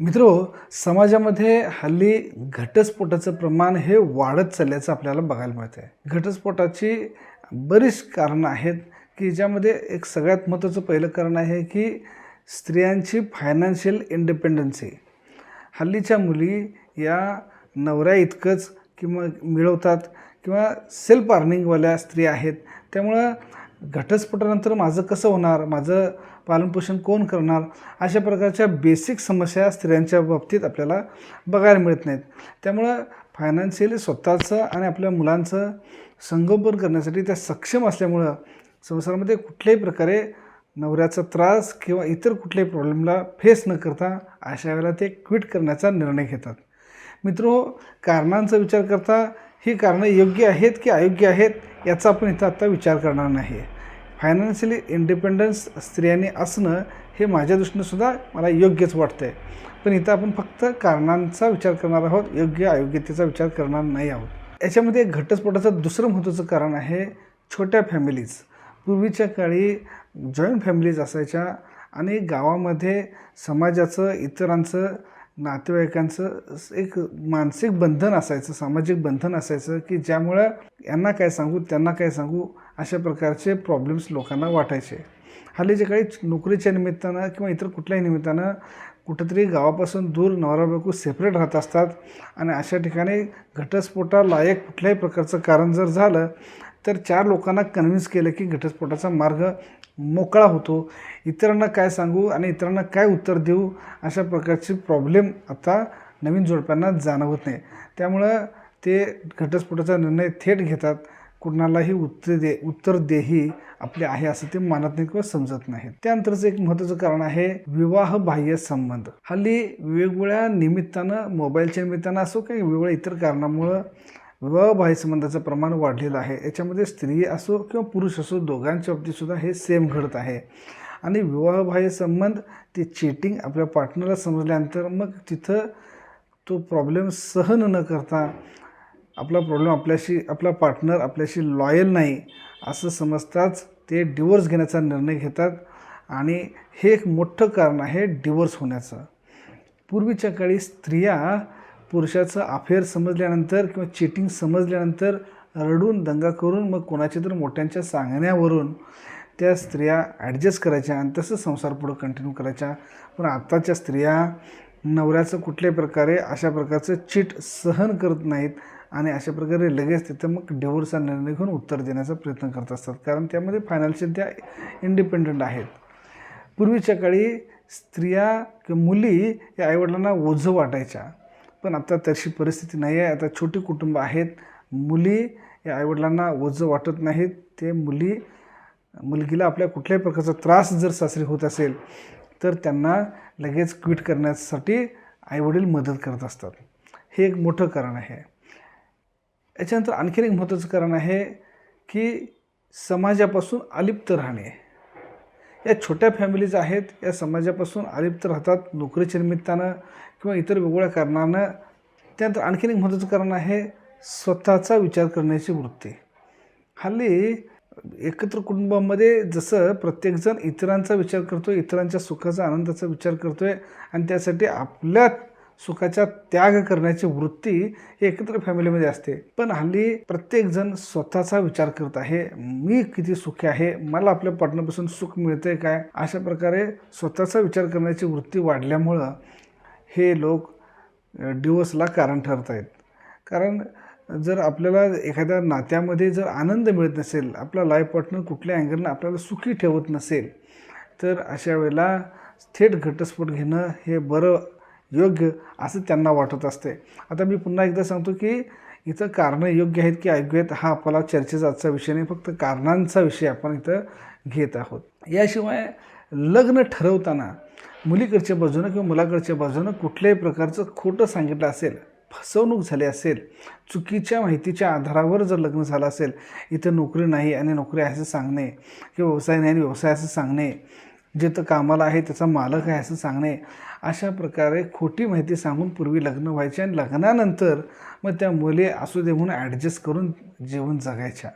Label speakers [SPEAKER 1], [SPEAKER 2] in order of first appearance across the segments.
[SPEAKER 1] मित्रो समाजामध्ये हल्ली घटस्फोटाचं प्रमाण हे वाढत चालल्याचं आपल्याला बघायला मिळतं आहे घटस्फोटाची बरीच कारणं आहेत की ज्यामध्ये एक सगळ्यात महत्त्वाचं पहिलं कारण आहे की स्त्रियांची फायनान्शियल इंडिपेंडन्सी हल्लीच्या मुली या नवऱ्या इतकंच किंवा मिळवतात किंवा सेल्फ अर्निंगवाल्या स्त्री आहेत. त्यामुळं घटस्फोटानंतर माझं कसं होणार? माझं पालनपोषण कोण करणार? अशा प्रकारच्या बेसिक समस्या स्त्रियांच्या बाबतीत आपल्याला बघायला मिळत नाहीत. त्यामुळं फायनान्शियली स्वतःचं आणि आपल्या मुलांचं संगोपन करण्यासाठी त्या सक्षम असल्यामुळं संसारामध्ये कुठल्याही प्रकारे नवऱ्याचा त्रास किंवा इतर कुठल्याही प्रॉब्लेमला फेस न करता अशा वेळेला ते क्विट करण्याचा निर्णय घेतात. मित्रो कारणांचा विचार करता ही कारणं योग्य आहेत की अयोग्य आहेत? याचा आपण इथं आत्ता विचार करणार नाही. फायनान्शियली इंडिपेंडन्स स्त्रियांनी असणं हे माझ्या दृष्टीनं सुद्धा मला योग्यच वाटतं आहे पण इथं आपण फक्त कारणांचा विचार करणार आहोत योग्य अयोग्यतेचा विचार करणार नाही आहोत. याच्यामध्ये घटस्फोटाचं दुसरं महत्त्वाचं कारण आहे छोट्या फॅमिलीज पूर्वीच्या काळी जॉईंट फॅमिलीज असायच्या आणि गावामध्ये समाजाचं इतरांचं नातेवाईकांचं एक मानसिक बंधन असायचं सामाजिक बंधन असायचं की ज्यामुळं यांना काय सांगू त्यांना काय सांगू अशा प्रकारचे प्रॉब्लेम्स लोकांना वाटायचे. हल्लीच्या काळी नोकरीच्या निमित्तानं किंवा इतर कुठल्याही निमित्तानं कुठंतरी गावापासून दूर नवरा बायको सेपरेट राहत असतात. आणि अशा ठिकाणी घटस्फोटालायक कुठल्याही प्रकारचं कारण जर झालं तर चार लोकांना कन्व्हिन्स केलं की घटस्फोटाचा मार्ग मोकळा होतो. इतरांना काय सांगू आणि इतरांना काय उत्तर देऊ अशा प्रकारचे प्रॉब्लेम आता नवीन जोडप्यांना जाणवत नाही. त्यामुळं ते घटस्फोटाचा निर्णय थेट घेतात. कुणालाही उत्तर दे उत्तर देही आपले आहे असं ते मानत नाही किंवा समजत नाहीत. त्यानंतरचं एक महत्त्वाचं कारण आहे विवाह बाह्य संबंध. हल्ली वेगवेगळ्या निमित्तानं मोबाईलच्या निमित्तानं असो काही वेगवेगळ्या इतर कारणामुळं व बाह्यसंबंधाचं प्रमाण वाढलेलं आहे. याच्यामध्ये स्त्री असो किंवा पुरुष असो दोघांच्या बाबतीतसुद्धा हे सेम घडत आहे. आणि विवाहबाह्य संबंध ते चेटिंग आपल्या पार्टनरला समजल्यानंतर मग तिथं तो प्रॉब्लेम सहन न करता आपला प्रॉब्लेम आपल्याशी आपला पार्टनर आपल्याशी लॉयल नाही असं समजताच ते डिवोर्स घेण्याचा निर्णय घेतात. आणि हे एक मोठं कारण आहे डिवोर्स होण्याचं. पूर्वीच्या काळी स्त्रिया पुरुषाचं अफेअर समजल्यानंतर किंवा चिटिंग समजल्यानंतर रडून दंगा करून मग कोणाच्या तर मोठ्यांच्या सांगण्यावरून त्या स्त्रिया ॲडजस्ट करायच्या आणि तसं संसार पुढं कंटिन्यू करायच्या. पण आत्ताच्या स्त्रिया नवऱ्याचं कुठल्याही प्रकारे अशा प्रकारचं चिट सहन करत नाहीत आणि अशा प्रकारे लगेच तिथं मग डिवोर्सचा निर्णय घेऊन उत्तर देण्याचा प्रयत्न करत असतात. कारण त्यामध्ये फायनान्शियल त्या इंडिपेंडंट आहेत. पूर्वीच्या काळी स्त्रिया किंवा मुली या आईवडिलांना ओझं वाटायच्या. पण आता तशी परिस्थिती नाही आहे आता छोटी कुटुंब आहेत. मुली या आईवडिलांना ओझं वाटत नाहीत. ते मुली मुलगीला आपल्या कुठल्याही प्रकारचा त्रास जर सासरी होत असेल तर त्यांना लगेच क्विट करण्यासाठी आईवडील मदत करत असतात. हे एक मोठं कारण आहे. याच्यानंतर आणखीन एक महत्त्वाचं कारण आहे की समाजापासून अलिप्त राहणे. या छोट्या फॅमिलीज आहेत या समाजापासून अलिप्त राहतात नोकरीच्या निमित्तानं किंवा इतर वेगवेगळ्या कारणानं. त्यानंतर आणखीन एक महत्त्वाचं कारण आहे स्वतःचा विचार करण्याची वृत्ती. हल्ली एकत्र कुटुंबामध्ये जसं प्रत्येकजण इतरांचा विचार करतो इतरांच्या सुखाचा आनंदाचा विचार करतो आहे आणि त्यासाठी आपल्यात सुखाचा त्याग करण्याची वृत्ती एकत्र फॅमिलीमध्ये असते. पण हल्ली प्रत्येकजण स्वतःचा विचार करत आहे मी किती सुखी आहे मला आपल्या पार्टनरपासून सुख मिळते काय? अशा प्रकारे स्वतःचा विचार करण्याची वृत्ती वाढल्यामुळं हे लोक डिवोर्सला कारण ठरत आहेत. कारण जर आपल्याला एखाद्या नात्यामध्ये जर आनंद मिळत नसेल आपला लाईफ पार्टनर कुठल्या अँगलनं आपल्याला सुखी ठेवत नसेल तर अशा वेळेला थेट घटस्फोट घेणं हे बरं योग्य असं त्यांना वाटत असते. आता मी पुन्हा एकदा सांगतो की इथं कारणं योग्य आहेत की अयोग्य आहेत हा आपला चर्चेचा आजचा विषय नाही फक्त कारणांचा विषय आपण इथं घेत आहोत. याशिवाय लग्न ठरवताना मुलीकडच्या बाजूनं किंवा मुलाकडच्या बाजूनं कुठल्याही प्रकारचं खोटं सांगितलं असेल फसवणूक झाली असेल चुकीच्या माहितीच्या आधारावर जर लग्न झालं असेल इथं नोकरी नाही आणि नोकरी आहे असं सांगणे किंवा व्यवसाय नाही आणि व्यवसाय असं सांगणे जिथं कामाला आहे त्याचा मालक आहे असं सांगणे अशा प्रकारे खोटी माहिती सांगून पूर्वी लग्न व्हायचे आणि लग्नानंतर मग त्या मुली असू दे म्हणून ॲडजस्ट करून जीवन जगायच्या.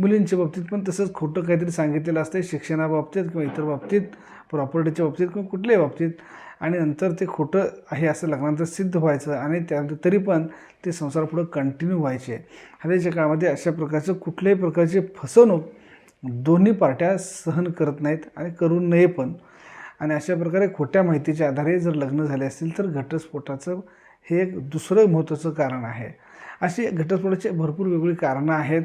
[SPEAKER 1] मुलींच्या बाबतीत पण तसंच खोटं काहीतरी सांगितलेलं असतं शिक्षणाबाबतीत किंवा इतर बाबतीत प्रॉपर्टीच्या बाबतीत किंवा कुठल्याही बाबतीत. आणि नंतर ते खोटं आहे असं लग्नानंतर सिद्ध व्हायचं आणि त्यानंतर तरी पण ते संसार पुढं कंटिन्यू व्हायचे. हल्लीच्या काळामध्ये अशा प्रकारचं कुठल्याही प्रकारची फसवणूक दोन्ही पार्ट्या सहन करत नाहीत आणि करू नये पण. आणि अशा प्रकारे खोट्या माहितीच्या आधारे जर लग्न झाले असतील तर घटस्फोटाचं हे एक दुसरं महत्त्वाचं कारण आहे. अशी घटस्फोटाची भरपूर वेगवेगळी कारणं आहेत.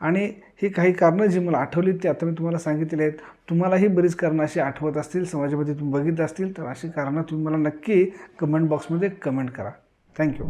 [SPEAKER 1] आणि ही काही कारणं जी मला आठवली ती आता मी तुम्हाला सांगितलेली आहेत. तुम्हालाही बरीच कारणं अशी आठवत असतील समाजामध्ये तुम्ही बघित असतील तर अशी कारणं तुम्ही मला नक्की कमेंट बॉक्समध्ये कमेंट करा. थँक्यू